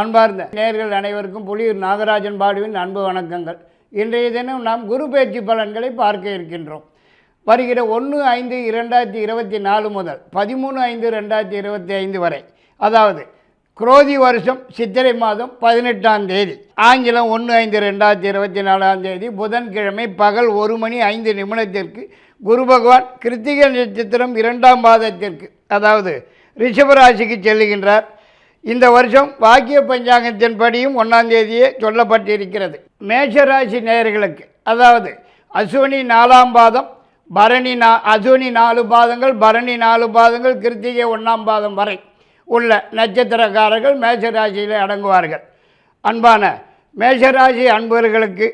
அன்பார்ந்த நேர்கள் அனைவருக்கும் புலியூர் நாகராஜன் பாடுவின் அன்பு வணக்கங்கள். இன்றைய தினம் நாம் குரு பயிற்சி பலன்களை பார்க்க இருக்கின்றோம். வருகிற ஒன்று ஐந்து இரண்டாயிரத்தி இருபத்தி நாலு முதல் பதிமூணு ஐந்து ரெண்டாயிரத்தி இருபத்தி ஐந்து வரை அதாவது குரோதி வருஷம் சித்திரை மாதம் பதினெட்டாம் தேதி ஆங்கிலம் ஒன்று ஐந்து ரெண்டாயிரத்தி இருபத்தி நாலாம் தேதி புதன்கிழமை பகல் ஒரு மணி ஐந்து நிமிடத்திற்கு குரு பகவான் கிருத்திகை நட்சத்திரம் இரண்டாம் பாதத்திற்கு அதாவது ரிஷபராசிக்கு செல்லுகின்றார். இந்த வருஷம் வாக்கிய பஞ்சாங்கத்தின்படியும் ஒன்றாம் தேதியே சொல்லப்பட்டிருக்கிறது. மேஷராசி நேயர்களுக்கு அதாவது அஸ்வினி நாலாம் பாதம் பரணி நா அஸ்வினி நாலு பாதங்கள் பரணி நாலு பாதங்கள் கிருத்திகை ஒன்றாம் பாதம் வரை உள்ள நட்சத்திரக்காரர்கள் மேஷராசியில் அடங்குவார்கள். அன்பான மேஷராசி அன்பர்களுக்கு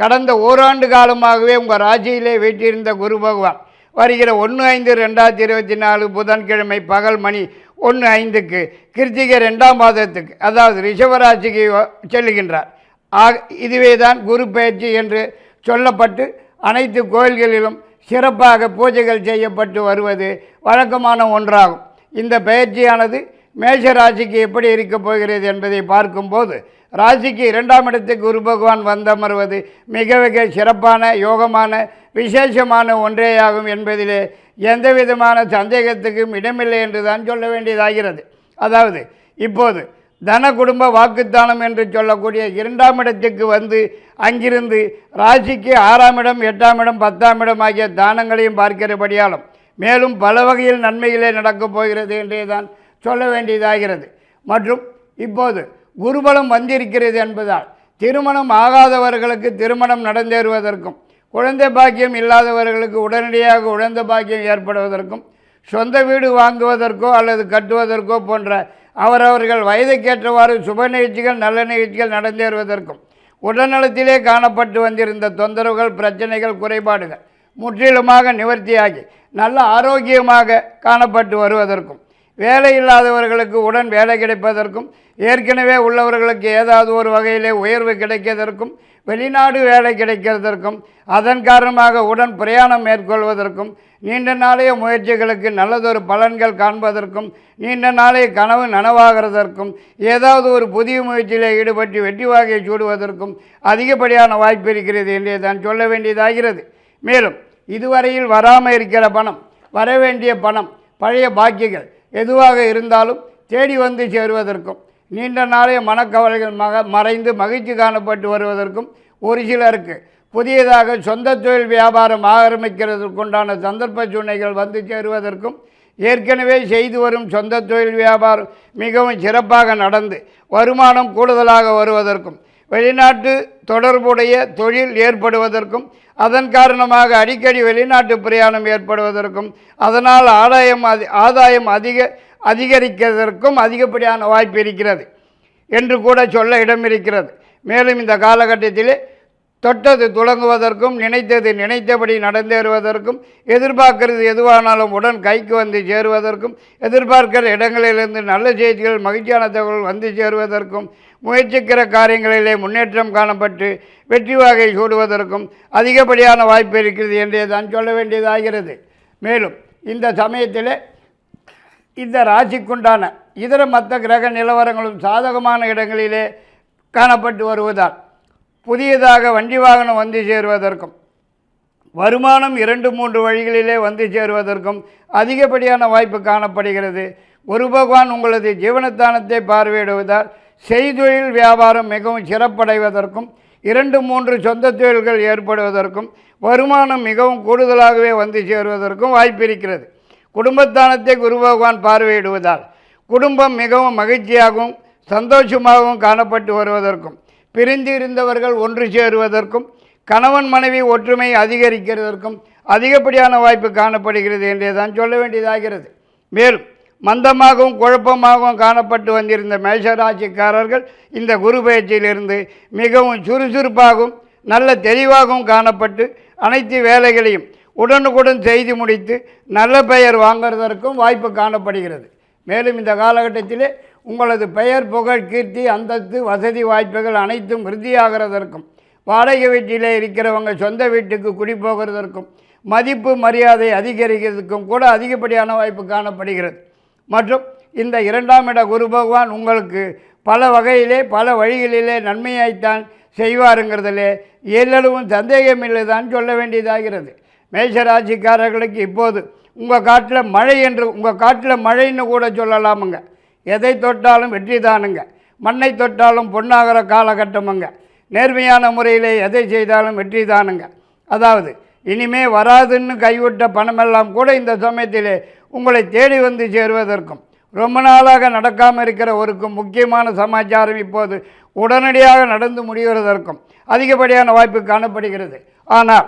கடந்த ஓராண்டு காலமாகவே உங்கள் ராசியிலே வீட்டிருந்த குரு பகவான் வருகிற ஒன்று ஐந்து ரெண்டாயிரத்தி இருபத்தி நாலு புதன்கிழமை பகல் மணி ஒன்று ஐந்துக்கு கிருத்திகை ரெண்டாம் மாதத்துக்கு அதாவது ரிஷபராசிக்கு செல்லுகின்றார். ஆக இதுவே தான் குரு பயிற்சி என்று சொல்லப்பட்டு அனைத்து கோயில்களிலும் சிறப்பாக பூஜைகள் செய்யப்பட்டு வருவது வழக்கமான ஒன்றாகும். இந்த பயிற்சியானது மேஷராசிக்கு எப்படி இருக்கப் போகிறது என்பதை பார்க்கும்போது ராசிக்கு இரண்டாம் இடத்துக்கு குரு பகவான் வந்தமர்வது மிக மிக சிறப்பான யோகமான விசேஷமான ஒன்றேயாகும் என்பதிலே எந்த விதமான சந்தேகத்துக்கும் இடமில்லை என்று தான் சொல்ல வேண்டியதாகிறது. அதாவது இப்போது தன குடும்ப வாக்குத்தானம் என்று சொல்லக்கூடிய இரண்டாம் இடத்துக்கு வந்து அங்கிருந்து ராசிக்கு ஆறாம் இடம் எட்டாம் இடம் பத்தாம் இடம் ஆகிய தானங்களையும் பார்க்கிறபடியாலும் மேலும் பல வகையில் நன்மைகளே நடக்கப் போகிறது என்றே தான் சொல்ல வேண்டியதாகிறது. மற்றும் இப்போது குருபலம் வந்திருக்கிறது என்பதால் திருமணம் ஆகாதவர்களுக்கு திருமணம் நடந்தேறுவதற்கும் குழந்தை பாக்கியம் இல்லாதவர்களுக்கு உடனடியாக குழந்தை பாக்கியம் ஏற்படுவதற்கும் சொந்த வீடு வாங்குவதற்கோ அல்லது கட்டுவதற்கோ போன்ற அவரவர்கள் வயதுக்கேற்றவாறு சுப நிகழ்ச்சிகள் நல்ல நிகழ்ச்சிகள் நடந்தேறுவதற்கும் உடல்நலத்திலே காணப்பட்டு வந்திருந்த தொந்தரவுகள் பிரச்சனைகள் குறைபாடுகள் முற்றிலுமாக நிவர்த்தியாகி நல்ல ஆரோக்கியமாக காணப்பட்டு வருவதற்கும் வேலை இல்லாதவர்களுக்கு உடன் வேலை கிடைப்பதற்கும் ஏற்கனவே உள்ளவர்களுக்கு ஏதாவது ஒரு வகையிலே உயர்வு கிடைக்கிறதற்கும் வெளிநாடு வேலை கிடைக்கிறதற்கும் அதன் காரணமாக உடன் பிரயாணம் மேற்கொள்வதற்கும் நீண்ட நாளைய முயற்சிகளுக்கு நல்லதொரு பலன்கள் காண்பதற்கும் நீண்ட நாளைய கனவு நனவாகிறதற்கும் ஏதாவது ஒரு புதிய முயற்சியில் ஈடுபட்டு வெற்றி வாகையை சூடுவதற்கும் அதிகப்படியான வாய்ப்பு இருக்கிறது என்றே தான் சொல்ல வேண்டியதாகிறது. மேலும் இதுவரையில் வராமல் இருக்கிற பணம் வர வேண்டிய பணம் பழைய பாக்கியங்கள் எதுவாக இருந்தாலும் தேடி வந்து சேருவதற்கும் நீண்ட நாளைய மனக்கவலைகள் மக மறைந்து மகிழ்ச்சி காணப்பட்டு வருவதற்கும் ஒரு சிலருக்கு புதியதாக சொந்த தொழில் வியாபாரம் ஆரம்பிக்கிறதுக்குண்டான சந்தர்ப்ப சூழ்நிலைகள் வந்து சேருவதற்கும் ஏற்கனவே செய்து வரும் சொந்த தொழில் வியாபாரம் மிகவும் சிறப்பாக நடந்து வருமானம் கூடுதலாக வருவதற்கும் வெளிநாட்டு தொடர்புடைய தொழில் ஏற்படுவதற்கும் அதன் காரணமாக அடிக்கடி வெளிநாட்டு பிரயாணம் ஏற்படுவதற்கும் அதனால் ஆதாயம் அதி ஆதாயம் அதிக அதிகரிக்கிறதற்கும் அதிகப்படியான வாய்ப்பு இருக்கிறது என்று கூட சொல்ல இடம் இருக்கிறது மேலும் இந்த காலகட்டத்திலே தொட்டது துளங்குவதற்கும் நினைத்தது நினைத்தபடி நடந்தேறுவதற்கும் எதிர்பார்க்கிறது எதுவானாலும் உடன் கைக்கு வந்து சேருவதற்கும் எதிர்பார்க்கிற இடங்களிலிருந்து நல்ல செய்திகள் மகிழ்ச்சியான தகவல் வந்து சேருவதற்கும் முயற்சிக்கிற காரியங்களிலே முன்னேற்றம் காணப்பட்டு வெற்றி வாகை சூடுவதற்கும் அதிகப்படியான வாய்ப்பு இருக்கிறது என்றே தான் சொல்ல வேண்டியதாகிறது. மேலும் இந்த சமயத்தில் இந்த ராசிக்குண்டான இதர மற்ற கிரக நிலவரங்களும் சாதகமான இடங்களிலே காணப்பட்டு வருவதால் புதியதாக வண்டி வாகனம் வந்து சேருவதற்கும் வருமானம் இரண்டு மூன்று வழிகளிலே வந்து சேருவதற்கும் அதிகப்படியான வாய்ப்பு காணப்படுகிறது. ஒரு பகவான் உங்களது ஜீவனத்தானத்தை பார்வையிடுவதால் செய்தொழில் வியாபாரம் மிகவும் சிறப்படைவதற்கும் இரண்டு மூன்று சொந்த தொழில்கள் ஏற்படுவதற்கும் வருமானம் மிகவும் கூடுதலாகவே வந்து சேருவதற்கும் வாய்ப்பு இருக்கிறது குடும்பத்தானத்தை குரு பகவான் பார்வையிடுவதால் குடும்பம் மிகவும் மகிழ்ச்சியாகவும் சந்தோஷமாகவும் காணப்பட்டு வருவதற்கும் பிரிந்து இருந்தவர்கள் ஒன்று சேருவதற்கும் கணவன் மனைவி ஒற்றுமை அதிகரிக்கிறதற்கும் அதிகப்படியான வாய்ப்பு காணப்படுகிறது என்றே தான் சொல்ல வேண்டியதாகிறது. மேலும் மந்தமாகவும் குழப்பமாகவும் காணப்பட்டு வந்திருந்த மேஷராசிக்காரர்கள் இந்த குரு பயிற்சியிலிருந்து மிகவும் சுறுசுறுப்பாகவும் நல்ல தெளிவாகவும் காணப்பட்டு அனைத்து வேலைகளையும் உடனுக்குடன் செய்து முடித்து நல்ல பெயர் வாங்குவதற்கும் வாய்ப்பு காணப்படுகிறது. மேலும் இந்த காலகட்டத்திலே உங்களது பெயர் புகழ் கீர்த்தி அந்தஸ்து வசதி வாய்ப்புகள் அனைத்தும் விருத்தியாகிறதற்கும் வாடகை வீட்டிலே இருக்கிறவங்க சொந்த வீட்டுக்கு குடி போகிறதற்கும் மதிப்பு மரியாதை அதிகரிக்கிறதுக்கும் கூட அதிகப்படியான வாய்ப்பு காணப்படுகிறது. மற்றும் இந்த இரண்டாம் இட குரு பகவான் உங்களுக்கு பல வகையிலே பல வழிகளிலே நன்மையாய்த்தான் செய்வாருங்கிறதிலே எல்லளவும் சந்தேகமில்லை தான் சொல்ல வேண்டியதாகிறது. மேஷராசிக்காரர்களுக்கு இப்போது உங்கள் காட்டில் மழை என்று உங்கள் காட்டில் மழைன்னு கூட சொல்லலாமுங்க. எதை தொட்டாலும் வெற்றி தானுங்க. மண்ணை தொட்டாலும் பொன்னாகிற காலகட்டமுங்க. நேர்மையான முறையில் எதை செய்தாலும் வெற்றி தானுங்க. அதாவது இனிமே வராதுன்னு கைவிட்ட பணமெல்லாம் கூட இந்த சமயத்திலே உங்களை தேடி வந்து சேருவதற்கும் ரொம்ப நாளாக நடக்காமல் இருக்கிற ஒருக்கும் முக்கியமான சமாச்சாரம் இப்போது உடனடியாக நடந்து முடிவதற்கும் அதிகப்படியான வாய்ப்பு காணப்படுகிறது. ஆனால்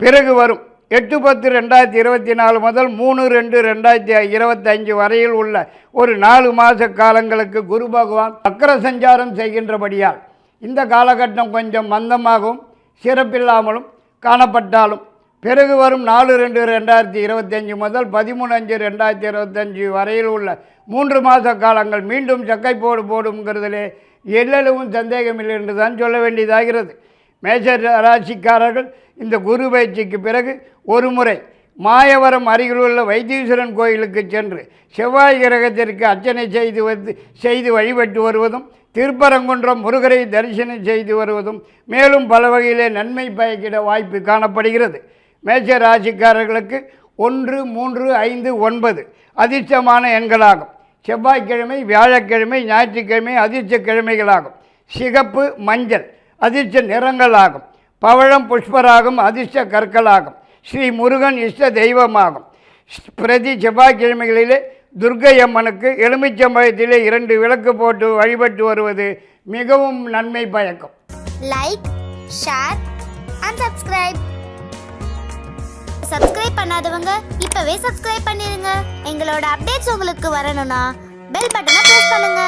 பிறகு வரும். எட்டு பத்து ரெண்டாயிரத்தி இருபத்தி நாலு முதல் மூணு ரெண்டு ரெண்டாயிரத்தி இருபத்தஞ்சு வரையில் உள்ள ஒரு நாலு மாத காலங்களுக்கு குரு பகவான் அக்கர சஞ்சாரம் செய்கின்றபடியால் இந்த காலகட்டம் கொஞ்சம் மந்தமாகவும் சிறப்பில்லாமலும் காணப்பட்டாலும் பிறகு வரும் நாலு ரெண்டு ரெண்டாயிரத்தி இருபத்தஞ்சி முதல் பதிமூணு அஞ்சு ரெண்டாயிரத்தி இருபத்தஞ்சி வரையில் உள்ள மூன்று மாத காலங்கள் மீண்டும் சக்கை போடு போடுங்கிறதுலே எல்லளவும் சந்தேகமில்லை என்று தான் சொல்ல வேண்டியதாகிறது. மேஜர் ராசிக்காரர்கள் இந்த குரு பயிற்சிக்கு பிறகு ஒரு முறை மாயவரம் அருகிலுள்ள வைத்தீஸ்வரன் கோயிலுக்கு சென்று செவ்வாய் கிரகத்திற்கு அர்ச்சனை செய்து வந்து செய்து வழிபட்டு வருவதும் திருப்பரங்குன்றம் முருகரை தரிசனம் செய்து வருவதும் மேலும் பல வகையிலே நன்மை பயக்கிட வாய்ப்பு காணப்படுகிறது. மேஷ ராசிக்காரர்களுக்கு ஒன்று மூன்று ஐந்து ஒன்பது அதிர்ஷ்டமான எண்களாகும். செவ்வாய்க்கிழமை வியாழக்கிழமை ஞாயிற்றுக்கிழமை அதிர்ஷ்ட கிழமைகளாகும் சிகப்பு மஞ்சள் அதிர்ஷ்ட நிறங்களாகும். பவழம் புஷ்பராகும் அதிர்ஷ்ட கற்களாகும். ஸ்ரீ முருகன் இஷ்ட தெய்வமாகும். பிரதி செவ்வாய்க்கிழமைகளிலே துர்க்கை அம்மனுக்கு எலுமிச்சம்பழத்திலே இரண்டு விளக்கு போட்டு வழிபட்டு வருவது மிகவும் நன்மை பயக்கும். Like share and subscribe subscribe பண்ணாதவங்க இப்பவே சப்ஸ்கிரைப் பண்ணிருங்க. எங்களோட அப்டேட்ஸ் உங்களுக்கு வரணும்னா பெல் பட்டனை பிரஸ் பண்ணுங்க.